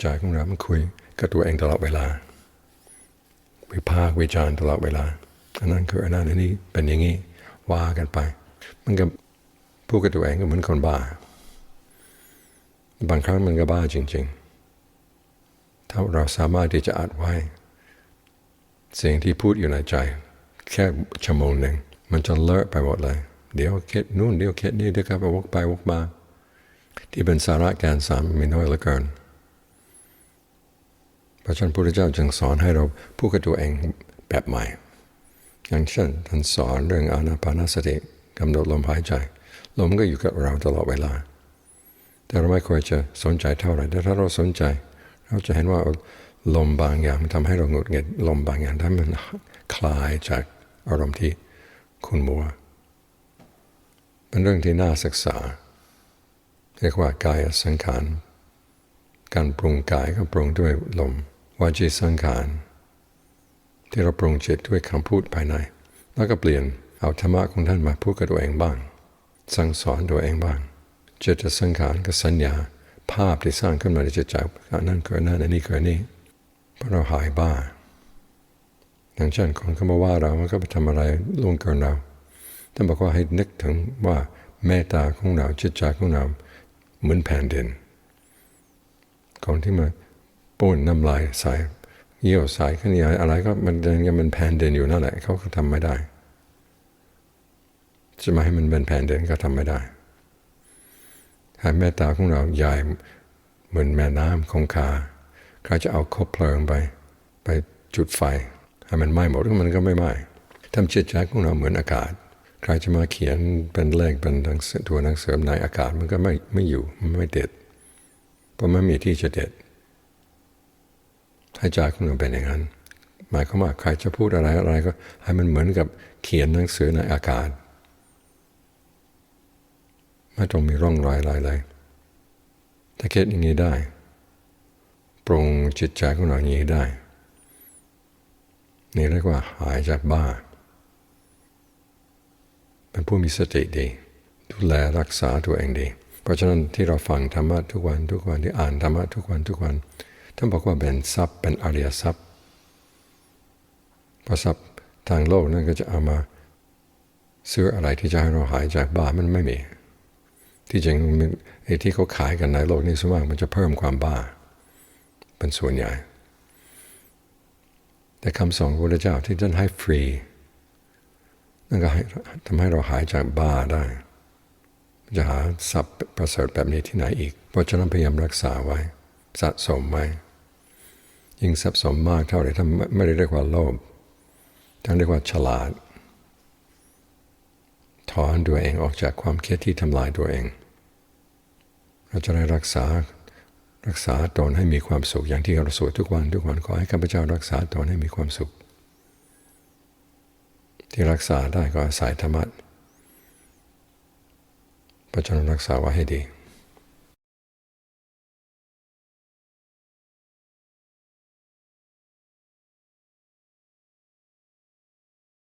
ใจของเรา มันคุยกับตัวเองตลอดเวลา วิพากวิจารณ์ตลอดเวลา อันนั้นคืออันนั้นอันนี้เป็นอย่างนี้ว่ากันไป มันก็พูดกับตัวเองก็เหมือนคนบ้า บางครั้งมันก็บ้าจริง ๆ ถ้าเราสามารถที่จะอัดไว้ เสียงที่พูดอยู่ในใจ แค่ชั่วโมงหนึ่งมันจะเลอะไปหมดเลย เดี๋ยวคิดนู่นเดี๋ยวคิดนี่เดี๋ยวก็ไปวกไปวกมา ที่เป็นสาระแกนสามมีน้อยเหลือเกิน พระเจ้าพุทธเจ้าจึงสอนให้เราพูดกับตัวเองแบบใหม่ อย่างเช่นท่านสอนเรื่องอานาปานสติกำหนดลมหายใจ ลมก็อยู่กับเราตลอดเวลา แต่เราไม่ควรจะสนใจเท่าไหร่แต่ถ้าเราสนใจ เราจะเห็นว่าลมบางอย่างมันทำให้เราหงุดหงิดลมบางอย่างทำให้มันคลายจากอารมณ์ที่คุณมัวเป็นเรื่องที่น่าศึกษา เรียกว่ากายสังขาร การปรุงกายก็ปรุงด้วยลม วาจีสังขารที่เราปรุงจิตด้วยคำพูดภายใน แล้วก็เปลี่ยนเอาธรรมะของท่านมาพูดกับตัวเองบ้าง สั่งสอนตัวเองบ้างจิตสังขารกับสัญญา ภาพที่สร้างขึ้นมาในจิตใจนนั้นเกิดนั่นอันนี้เกิดนี่เพราะเราหายบ้าอย่างเช่นคนเขามาว่าเรา มันก็ไปทำอะไรล่วงเกินเรา ท่านบอกว่าให้นึกถึงว่าเมตตาของเราจิตใจของเราเหมือนแผ่นดินคนที่มา ปูนน้ำลายใส่เยี่ยวใส่ขึ้นยาอะไรก็มันยังมันแผ่นดินอยู่นั่นแหละเขาก็ทำไม่ได้จะมาให้มันเป็นแผ่นดินก็ทำไม่ได้ให้เมตตาของเราใหญ่เหมือนแม่น้ำคงคาใครจะเอาคบเพลิงไป ไปจุดไฟให้มันไหม้หมดมันก็ไม่ไหม้ทำจิตใจของเราเหมือนอากาศใครจะมาเขียนเป็นเลขเป็นตัวหนังสือในอากาศมันก็ไม่ไม่อยู่มันไม่เด็ดเพราะไม่มีที่จะเด็ด ให้ใจของเราเป็นอย่างนั้น หมายความว่าใครจะพูดอะไรอะไรก็ ให้มันเหมือนกับเขียนหนังสือในอากาศไม่ต้องมีร่องรอยอะไรเลยถ้าคิดอย่างนี้ได้ ปรุงจิตใจของเราอย่างนี้ได้ นี่เรียกว่าหายจากบ้า เป็นผู้มีสติดี ดูแลรักษาตัวเองดี เพราะฉะนั้นที่เราฟังธรรมะทุกวันทุกวันที่อ่านธรรมะทุกวันทุกวัน ท่านบอกว่าเป็นทรัพย์เป็นอริยทรัพย์เพราะทรัพย์ทางโลกนั่นก็จะเอามาซื้ออะไรที่จะให้เราหายจากบ้ามันไม่มี ที่จริงไอ้ที่เขาขายกันในโลกนี้ส่วนมากมันจะเพิ่มความบ้า เป็นส่วนใหญ่ แต่คำสอนพระพุทธเจ้าที่ท่านให้ฟรีนั่นก็ทำให้เราหายจากบ้าได้ จะหาทรัพย์ประเสริฐแบบนี้ที่ไหนอีก เพราะฉะนั้นพยายามรักษาไว้ สะสมไว้ ยิ่งสะสมมากเท่าไหร่ถ้าไม่ได้เรียกว่าโลภท่านเรียกว่าฉลาด ถอนตัวเองออกจากความเคิดที่ทำลายตัวเอง เราจะได้รักษารักษาตนให้มีความสุขอย่างที่เราสวดทุกวันทุกวันขอให้ข้าพเจ้ารักษาตนให้มีความสุข ที่รักษาได้ก็อาศัยธรรมะเพราะฉะนั้นรักษาไว้ให้ดี